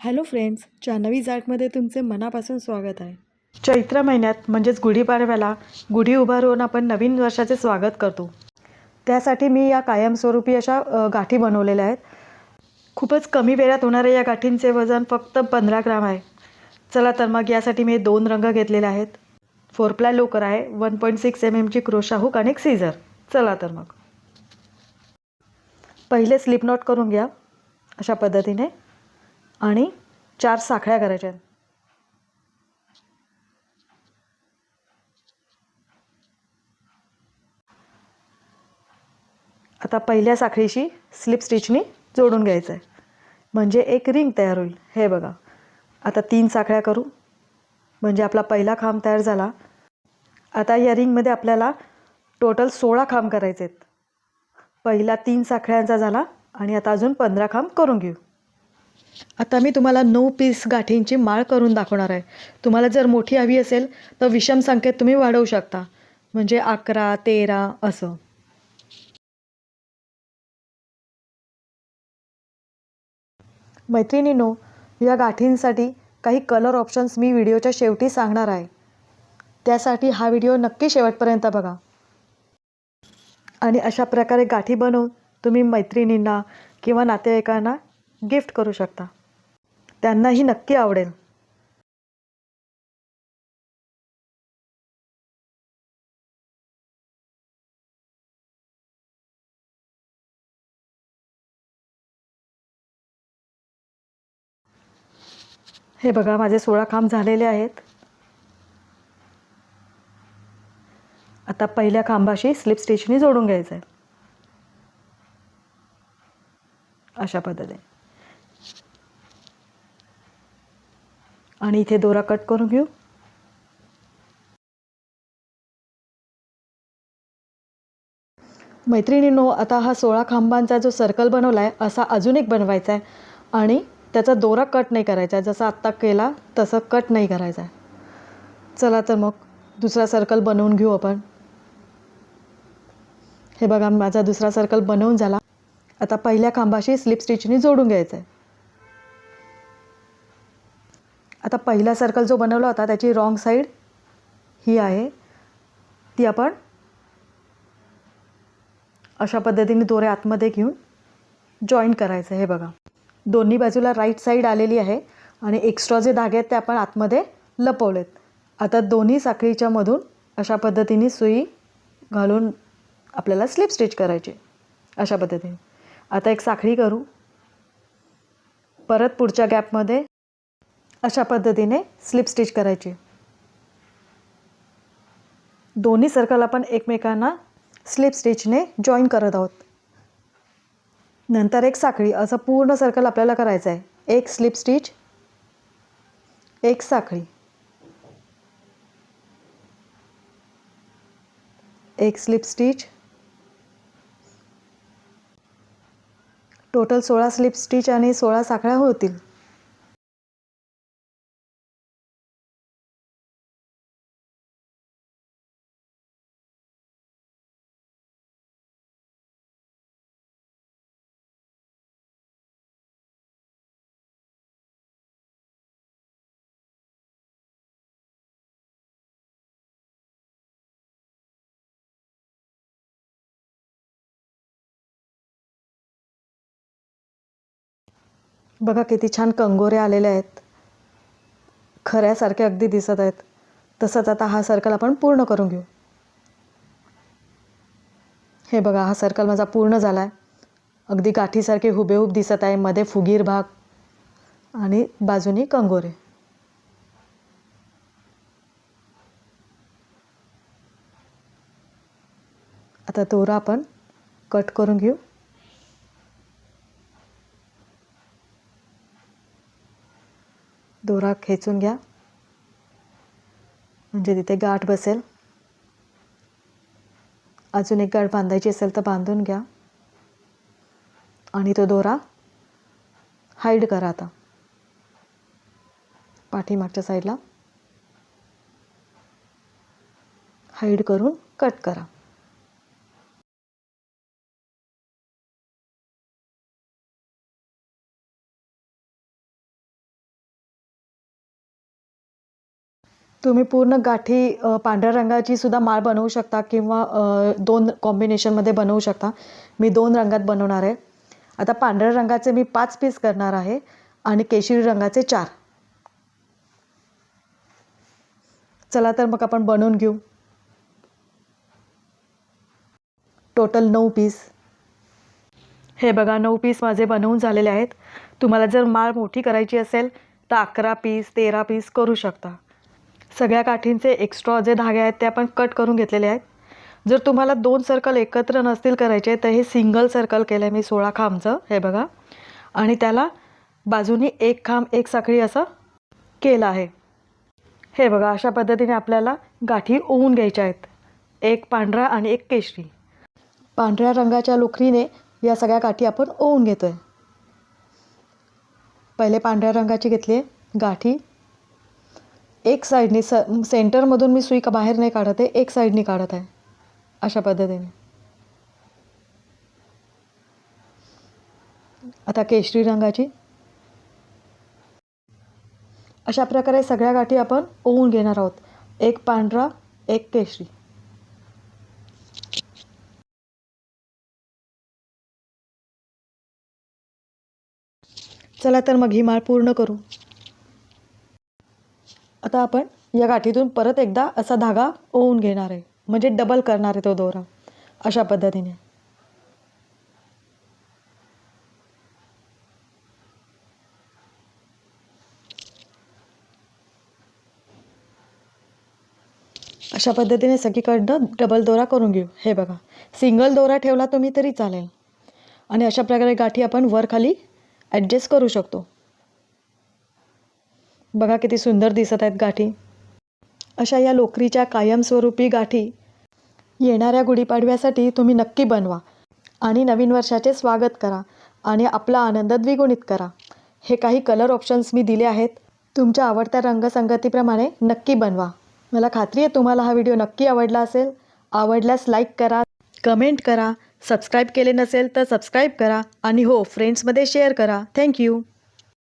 Hello friends Janhvi जाटमध्ये तुमचे मनापासून स्वागत आहे. चैत्र महिन्यात म्हणजेच गुढीपाडव्याला गुढी उभारून आपण नवीन वर्षाचे स्वागत करतो. त्यासाठी मी या कायमस्वरूपी अशा गाठी बनवलेल्या आहेत. खूपच कमी वेळात होणाऱ्या या गाठींचे वजन फक्त पंधरा ग्राम आहे. चला तर मग यासाठी मी दोन रंग घेतलेले आहेत. फोर प्लाय लोकर आहे वन पॉईंट सिक्स एम एमची क्रोशा हुक आणि एक सीझर. चला तर मग. पहिले स्लिप नॉट करून घ्या. अशा पद्धतीने. आणि चार साखळ्या करायच्या आहेत. आता पहिल्या साखळीशी स्लिप स्टिचनी जोडून घ्यायचं आहे. म्हणजे एक रिंग तयार होईल. हे बघा. आता तीन साखळ्या करू. म्हणजे आपला पहिला खांब तयार झाला. आता या रिंगमध्ये आपल्याला टोटल सोळा खांब करायचे आहेत. पहिला तीन साखळ्यांचा झाला आणि आता अजून पंधरा खांब करून घेऊ. आता मी तुम्हाला नऊ पीस गाठींची माळ करून दाखवणार आहे. तुम्हाला जर मोठी हवी असेल तर विषम संख्येत तुम्ही वाढवू शकता. म्हणजे अकरा तेरा असं. मैत्रिणींनो या गाठींसाठी काही कलर ऑप्शन्स मी व्हिडिओच्या शेवटी सांगणार आहे. त्यासाठी हा व्हिडिओ नक्की शेवटपर्यंत बघा. आणि अशा प्रकारे गाठी बनवून तुम्ही मैत्रिणींना किंवा नातेवाईकांना गिफ्ट करू शकता. त्यांनाही नक्की आवडेल. हे बघा माझे सोळा काम झालेले आहेत. आता पहिल्या खांबाशी स्लिप स्टिचनी जोडून घ्यायचं आहे अशा पद्धतीने. आणि इथे दोरा कट करून घेऊ. मैत्रिणींनो आता हा सोळा खांबांचा जो सर्कल बनवला आहे असा अजून एक बनवायचा आहे. आणि त्याचा दोरा कट नाही करायचा आहे. जसा आत्ता केला तसं कट नाही करायचा आहे. चला तर मग दुसरा सर्कल बनवून घेऊ आपण. हे बघा माझा दुसरा सर्कल बनवून झाला. आता पहिल्या खांबाशी स्लिप स्टिचनी जोडून घ्यायचं आहे. आता पहिला सर्कल जो बनवला होता त्याची रॉंग साईड ही आहे. ती आपण अशा पद्धतीने दोरे आतमध्ये घेऊन जॉईन करायचं हे बघा. दोन्ही बाजूला राईट साईड आलेली आहे आणि एक्स्ट्रा जे धागे आहेत ते आपण आतमध्ये लपवलेत. आता दोन्ही साखळीच्या मधून अशा पद्धतीने सुई घालून आपल्याला स्लिप स्टिच करायची अशा पद्धतीने. आता एक साखळी करू. परत पुढच्या गॅपमध्ये अशा पद्धतीने स्लिप स्टिच करायची. दोन्ही सर्कल आपण एकमेकांना स्लिप स्टिचने जॉईन करत आहोत. नंतर एक साखळी असं पूर्ण सर्कल आपल्याला करायचं आहे एक स्लिप स्टिच एक साखळी. एक स्लिप स्टिच टोटल सोळा स्लिप स्टिच आणि सोळा साखळ्या होतील. बघा किती छान कंगोरे आलेले आहेत. खऱ्यासारखे अगदी दिसत आहेत. तसंच आता हा सर्कल आपण पूर्ण करून घेऊ. हे बघा हा सर्कल माझा पूर्ण झाला आहे अगदी गाठीसारखे हुबेहूब दिसत आहे मध्ये फुगीर भाग आणि बाजूनी कंगोरे. आता दोरा आपण कट करून घेऊ. दोरा खेचून घ्या. म्हणजे तिथे गाठ बसेल. अजून एक गाठ बांधायची असेल तर बांधून घ्या. आणि तो दोरा हाईड करा आता. पाठीमागच्या साईडला हाईड करून कट करा. तुम्ही पूर्ण गाठी पांढऱ्या रंगाची सुद्धा माळ बनवू शकता किंवा दोन कॉम्बिनेशनमध्ये बनवू शकता. मी दोन रंगात बनवणार आहे. आता पांढऱ्या रंगाचे मी पाच पीस करणार आहे आणि केशरी रंगाचे चार. चला तर मग आपण बनवून घेऊ. टोटल नऊ पीस हे बघा नऊ पीस माझे बनवून झालेले आहेत. तुम्हाला जर माळ मोठी करायची असेल तर अकरा पीस तेरा पीस करू शकता. सगळ्या काठींचे एक्स्ट्रा जे धागे आहेत ते आपण कट करून घेतलेले आहेत. जर तुम्हाला दोन सर्कल एकत्र नसतील करायचे तर हे सिंगल सर्कल केलं आहे मी सोळा खांबचं हे बघा. आणि त्याला बाजूनी एक खांब एक साखळी असं केलं आहे. हे बघा अशा पद्धतीने आपल्याला गाठी ओवून घ्यायच्या आहेत. एक पांढरा आणि एक केशरी. पांढऱ्या रंगाच्या लोकरीने या सगळ्या गाठी आपण ओवून घेतो आहे पहिले पांढऱ्या रंगाची घेतली आहे गाठी. एक साईडने स सेंटरमधून मी सुई का बाहेर नाही काढत आहे एक साईडने काढत आहे. अशा पद्धतीने. आता केशरी रंगाची. अशा प्रकारे सगळ्या गाठी आपण ओवून घेणार आहोत. एक पांढरा एक केशरी. चला तर मग ही माळ पूर्ण करू. आता आपण या गाठीतून परत एकदा असा धागा ओवून घेणार आहे. म्हणजे डबल करणार आहे तो दोरा. अशा पद्धतीने. अशा पद्धतीने सगळीकडनं डबल दोरा करून घेऊ. हे बघा. सिंगल दोरा ठेवला तुम्ही तरी चालेल. आणि अशा प्रकारे गाठी आपण वर खाली ॲडजस्ट करू शकतो. बघा किती सुंदर दिसत आहेत गाठी. अशा या लोकरीच्या कायमस्वरूपी गाठी येणाऱ्या गुढीपाडव्यासाठी तुम्ही नक्की बनवा आणि नवीन वर्षाचे स्वागत करा आणि आपला आनंद द्विगुणित करा. हे काही कलर ऑप्शन्स मी दिले आहेत. तुमच्या आवडत्या रंगसंगतीप्रमाणे नक्की बनवा. मला खात्री आहे तुम्हाला हा व्हिडिओ नक्की आवडला असेल. आवडल्यास लाईक करा कमेंट करा सबस्क्राईब केले नसेल तर सबस्क्राईब करा आणि हो फ्रेंड्समध्ये शेअर करा. थँक्यू